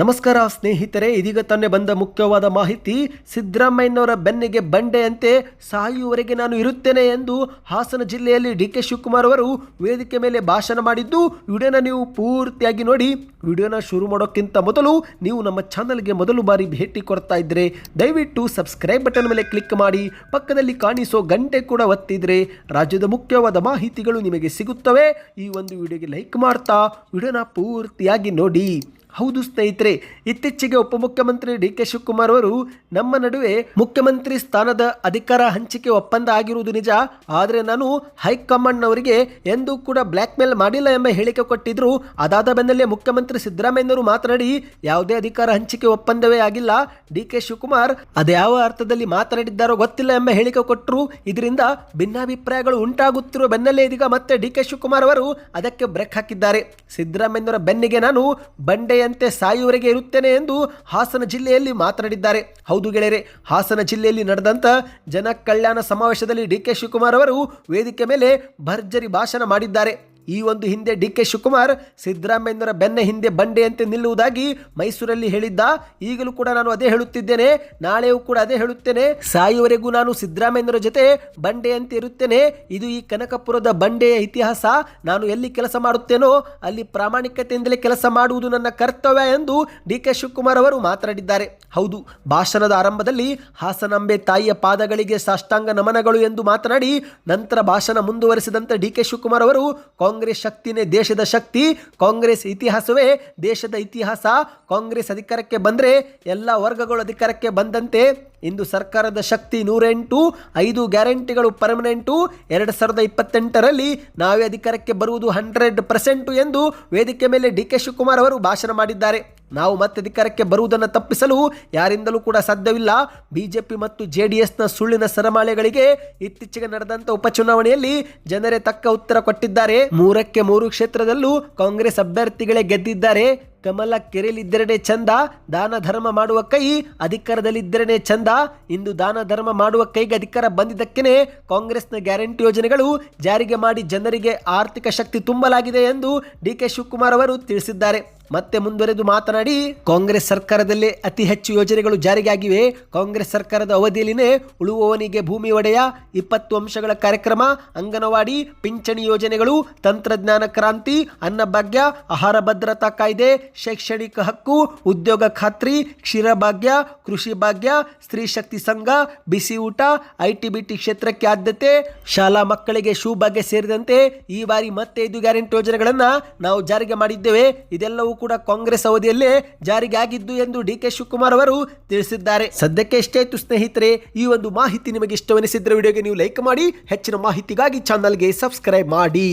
ನಮಸ್ಕಾರ ಸ್ನೇಹಿತರೆ, ಇದೀಗ ತಾನೇ ಬಂದ ಮುಖ್ಯವಾದ ಮಾಹಿತಿ. ಸಿದ್ದರಾಮಯ್ಯನವರ ಬೆನ್ನಿಗೆ ಬಂಡೆಯಂತೆ ಸಾಯುವವರೆಗೆ ನಾನು ಇರುತ್ತೇನೆ ಎಂದು ಹಾಸನ ಜಿಲ್ಲೆಯಲ್ಲಿ ಡಿ ಕೆ ಶಿವಕುಮಾರ್ ಅವರು ವೇದಿಕೆ ಮೇಲೆ ಭಾಷಣ ಮಾಡಿದ್ದು, ವಿಡಿಯೋನ ನೀವು ಪೂರ್ತಿಯಾಗಿ ನೋಡಿ. ವಿಡಿಯೋನ ಶುರು ಮಾಡೋಕ್ಕಿಂತ ಮೊದಲು ನೀವು ನಮ್ಮ ಚಾನಲ್ಗೆ ಮೊದಲು ಬಾರಿ ಭೇಟಿ ಕೊಡ್ತಾ ಇದ್ದರೆ ದಯವಿಟ್ಟು ಸಬ್ಸ್ಕ್ರೈಬ್ ಬಟನ್ ಮೇಲೆ ಕ್ಲಿಕ್ ಮಾಡಿ, ಪಕ್ಕದಲ್ಲಿ ಕಾಣಿಸೋ ಗಂಟೆ ಕೂಡ ಒತ್ತಿದ್ರೆ ರಾಜ್ಯದ ಮುಖ್ಯವಾದ ಮಾಹಿತಿಗಳು ನಿಮಗೆ ಸಿಗುತ್ತವೆ. ಈ ಒಂದು ವಿಡಿಯೋಗೆ ಲೈಕ್ ಮಾಡ್ತಾ, ವಿಡಿಯೋನ ಪೂರ್ತಿಯಾಗಿ ನೋಡಿ. ಹೌದು ಸ್ನೇಹಿತರೆ, ಇತ್ತೀಚೆಗೆ ಉಪಮುಖ್ಯಮಂತ್ರಿ ಡಿ ಕೆ ಶಿವಕುಮಾರ್ ಅವರು ನಮ್ಮ ನಡುವೆ ಮುಖ್ಯಮಂತ್ರಿ ಸ್ಥಾನದ ಅಧಿಕಾರ ಹಂಚಿಕೆ ಒಪ್ಪಂದ ಆಗಿರುವುದು ನಿಜ. ಆದರೆ ನಾನು ಹೈಕಮಾಂಡ್ನವರಿಗೆ ಎಂದೂ ಕೂಡ ಬ್ಲ್ಯಾಕ್ ಮೇಲ್ ಮಾಡಿಲ್ಲ ಎಂಬ ಹೇಳಿಕೆ ಕೊಟ್ಟಿದ್ರು. ಅದಾದ ಬೆನ್ನಲ್ಲೇ ಮುಖ್ಯಮಂತ್ರಿ ಸಿದ್ದರಾಮಯ್ಯನವರು ಮಾತನಾಡಿ, ಯಾವುದೇ ಅಧಿಕಾರ ಹಂಚಿಕೆ ಒಪ್ಪಂದವೇ ಆಗಿಲ್ಲ. ಡಿ ಕೆ ಶಿವಕುಮಾರ್ ಅದ್ಯಾವ ಅರ್ಥದಲ್ಲಿ ಮಾತನಾಡಿದ್ದಾರೋ ಗೊತ್ತಿಲ್ಲ ಎಂಬ ಹೇಳಿಕೆ ಕೊಟ್ಟರು. ಇದರಿಂದ ಭಿನ್ನಾಭಿಪ್ರಾಯಗಳು ಉಂಟಾಗುತ್ತಿರುವ ಬೆನ್ನಲ್ಲೇ ಇದೀಗ ಮತ್ತೆ ಡಿ ಕೆ ಶಿವಕುಮಾರ್ ಅವರು ಅದಕ್ಕೆ ಬ್ರೇಕ್ ಹಾಕಿದ್ದಾರೆ. ಸಿದ್ದರಾಮಯ್ಯನವರ ಬೆನ್ನಿಗೆ ನಾನು ಬಂಡೆಯಂತೆ ಸಾಯುವವರೆಗೆ ಇರುತ್ತೇನೆ ಎಂದು ಹಾಸನ ಜಿಲ್ಲೆಯಲ್ಲಿ ಮಾತನಾಡಿದ್ದಾರೆ. ಹೌದು ಗೆಳೆಯರೆ, ಹಾಸನ ಜಿಲ್ಲೆಯಲ್ಲಿ ನಡೆದಂತ ಜನ ಕಲ್ಯಾಣ ಸಮಾವೇಶದಲ್ಲಿ ಡಿ ಕೆ ಶಿವಕುಮಾರ್ ಅವರು ವೇದಿಕೆ ಮೇಲೆ ಭರ್ಜರಿ ಭಾಷಣ ಮಾಡಿದ್ದಾರೆ. ಈ ಒಂದು ಹಿಂದೆ ಡಿ ಕೆ ಶಿವಕುಮಾರ್, ಸಿದ್ದರಾಮಯ್ಯನವರ ಬೆನ್ನ ಹಿಂದೆ ಬಂಡೆಯಂತೆ ನಿಲ್ಲುವುದಾಗಿ ಮೈಸೂರಲ್ಲಿ ಹೇಳಿದ್ದ. ಈಗಲೂ ಕೂಡ ನಾನು ಅದೇ ಹೇಳುತ್ತಿದ್ದೇನೆ. ನಾಳೆಯೂ ಕೂಡ ಅದೇ ಹೇಳುತ್ತೇನೆ. ಸಾಯುವರೆಗೂ ನಾನು ಸಿದ್ದರಾಮಯ್ಯನವರ ಜೊತೆ ಬಂಡೆಯಂತೆ ಇರುತ್ತೇನೆ. ಇದು ಈ ಕನಕಪುರದ ಬಂಡೆಯ ಇತಿಹಾಸ. ನಾನು ಎಲ್ಲಿ ಕೆಲಸ ಮಾಡುತ್ತೇನೋ ಅಲ್ಲಿ ಪ್ರಾಮಾಣಿಕತೆಯಿಂದಲೇ ಕೆಲಸ ಮಾಡುವುದು ನನ್ನ ಕರ್ತವ್ಯ ಎಂದು ಡಿ ಕೆ ಶಿವಕುಮಾರ್ ಅವರು ಮಾತನಾಡಿದ್ದಾರೆ. ಹೌದು, ಭಾಷಣದ ಆರಂಭದಲ್ಲಿ ಹಾಸನಂಬೆ ತಾಯಿಯ ಪಾದಗಳಿಗೆ ಸಾಷ್ಟಾಂಗ ನಮನಗಳು ಎಂದು ಮಾತನಾಡಿ, ನಂತರ ಭಾಷಣ ಮುಂದುವರೆಸಿದಂತೆ ಡಿ ಕೆ ಶಿವಕುಮಾರ್ ಅವರು ಕಾಂಗ್ರೆಸ್ ಶಕ್ತಿನೇ ದೇಶದ ಶಕ್ತಿ, ಕಾಂಗ್ರೆಸ್ ಇತಿಹಾಸವೇ ದೇಶದ ಇತಿಹಾಸ. ಕಾಂಗ್ರೆಸ್ ಅಧಿಕಾರಕ್ಕೆ ಬಂದರೆ ಎಲ್ಲ ವರ್ಗಗಳು ಅಧಿಕಾರಕ್ಕೆ ಬಂದಂತೆ ಇಂದು ಸರ್ಕಾರದ ಶಕ್ತಿ ನೂರೆಂಟು, ಐದು ಗ್ಯಾರಂಟಿಗಳು ಪರ್ಮನೆಂಟು, ಎರಡು ಸಾವಿರದ ಇಪ್ಪತ್ತೆಂಟರಲ್ಲಿ ನಾವೇ ಅಧಿಕಾರಕ್ಕೆ ಬರುವುದು ಹಂಡ್ರೆಡ್ ಪರ್ಸೆಂಟು ಎಂದು ವೇದಿಕೆ ಮೇಲೆ ಡಿ ಕೆ ಶಿವಕುಮಾರ್ ಅವರು ಭಾಷಣ ಮಾಡಿದ್ದಾರೆ. ನಾವು ಮತ್ತೆ ಅಧಿಕಾರಕ್ಕೆ ಬರುವುದನ್ನು ತಪ್ಪಿಸಲು ಯಾರಿಂದಲೂ ಕೂಡ ಸಾಧ್ಯವಿಲ್ಲ. ಬಿಜೆಪಿ ಮತ್ತು ಜೆ ಡಿ ಎಸ್ನ ಸುಳ್ಳಿನ ಸರಮಾಲೆಗಳಿಗೆ ಇತ್ತೀಚೆಗೆ ನಡೆದಂತ ಉಪಚುನಾವಣೆಯಲ್ಲಿ ಜನರೇ ತಕ್ಕ ಉತ್ತರ ಕೊಟ್ಟಿದ್ದಾರೆ. ಮೂರಕ್ಕೆ ಮೂರು ಕ್ಷೇತ್ರದಲ್ಲೂ ಕಾಂಗ್ರೆಸ್ ಅಭ್ಯರ್ಥಿಗಳೇ ಗೆದ್ದಿದ್ದಾರೆ. ಕಮಲ ಕೆರೆಯಲ್ಲಿದ್ದರೇನೆ ಚಂದ, ದಾನ ಧರ್ಮ ಮಾಡುವ ಕೈ ಅಧಿಕಾರದಲ್ಲಿದ್ದರೇನೆ ಚಂದ. ಇಂದು ದಾನ ಧರ್ಮ ಮಾಡುವ ಕೈಗೆ ಅಧಿಕಾರ ಬಂದಿದ್ದಕ್ಕೇನೆ ಕಾಂಗ್ರೆಸ್ನ ಗ್ಯಾರಂಟಿ ಯೋಜನೆಗಳು ಜಾರಿಗೆ ಮಾಡಿ ಜನರಿಗೆ ಆರ್ಥಿಕ ಶಕ್ತಿ ತುಂಬಲಾಗಿದೆ ಎಂದು ಡಿ ಕೆ ಶಿವಕುಮಾರ್ ಅವರು ತಿಳಿಸಿದ್ದಾರೆ. ಮತ್ತೆ ಮುಂದುವರೆದು ಮಾತನಾಡಿ, ಕಾಂಗ್ರೆಸ್ ಸರ್ಕಾರದಲ್ಲೇ ಅತಿ ಹೆಚ್ಚು ಯೋಜನೆಗಳು ಜಾರಿಗೆ ಆಗಿವೆ ಕಾಂಗ್ರೆಸ್ ಸರ್ಕಾರದ ಅವಧಿಯಲ್ಲಿನೇ ಉಳುವವನಿಗೆ ಭೂಮಿ ಒಡೆಯ ಇಪ್ಪತ್ತು ಅಂಶಗಳ ಕಾರ್ಯಕ್ರಮ, ಅಂಗನವಾಡಿ, ಪಿಂಚಣಿ ಯೋಜನೆಗಳು, ತಂತ್ರಜ್ಞಾನ ಕ್ರಾಂತಿ, ಅನ್ನಭಾಗ್ಯ, ಆಹಾರ ಭದ್ರತಾ ಕಾಯ್ದೆ ಶೈಕ್ಷಣಿಕ ಹಕ್ಕು, ಉದ್ಯೋಗ ಖಾತ್ರಿ ಕ್ಷೀರಭಾಗ್ಯ ಕೃಷಿ ಭಾಗ್ಯ, ಸ್ತ್ರೀ ಶಕ್ತಿ ಸಂಘ, ಬಿಸಿ ಊಟ ಐಟಿ ಬಿಟಿ ಕ್ಷೇತ್ರಕ್ಕೆ ಆದ್ಯತೆ, ಶಾಲಾ ಮಕ್ಕಳಿಗೆ ಶೂ ಭಾಗ್ಯ ಸೇರಿದಂತೆ ಈ ಬಾರಿ ಮತ್ತೆ ಐದು ಗ್ಯಾರಂಟಿ ಯೋಜನೆಗಳನ್ನು ನಾವು ಜಾರಿಗೆ ಮಾಡಿದ್ದೇವೆ. ಇದೆಲ್ಲವೂ ಕೂಡ ಕಾಂಗ್ರೆಸ್ ಅವಧಿಯಲ್ಲೇ ಜಾರಿಗೆ ಆಗಿದ್ದು ಎಂದು ಡಿ ಕೆ ಶಿವಕುಮಾರ್ ಅವರು ತಿಳಿಸಿದ್ದಾರೆ. ಸದ್ಯಕ್ಕೆ ಇಷ್ಟೇ ಇತ್ತು ಸ್ನೇಹಿತರೆ, ಈ ಒಂದು ಮಾಹಿತಿ ನಿಮಗೆ ಇಷ್ಟವೆನಿಸಿದ್ರೆ ವಿಡಿಯೋಗೆ ನೀವು ಲೈಕ್ ಮಾಡಿ, ಹೆಚ್ಚಿನ ಮಾಹಿತಿಗಾಗಿ ಚಾನಲ್ಗೆ ಸಬ್ಸ್ಕ್ರೈಬ್ ಮಾಡಿ.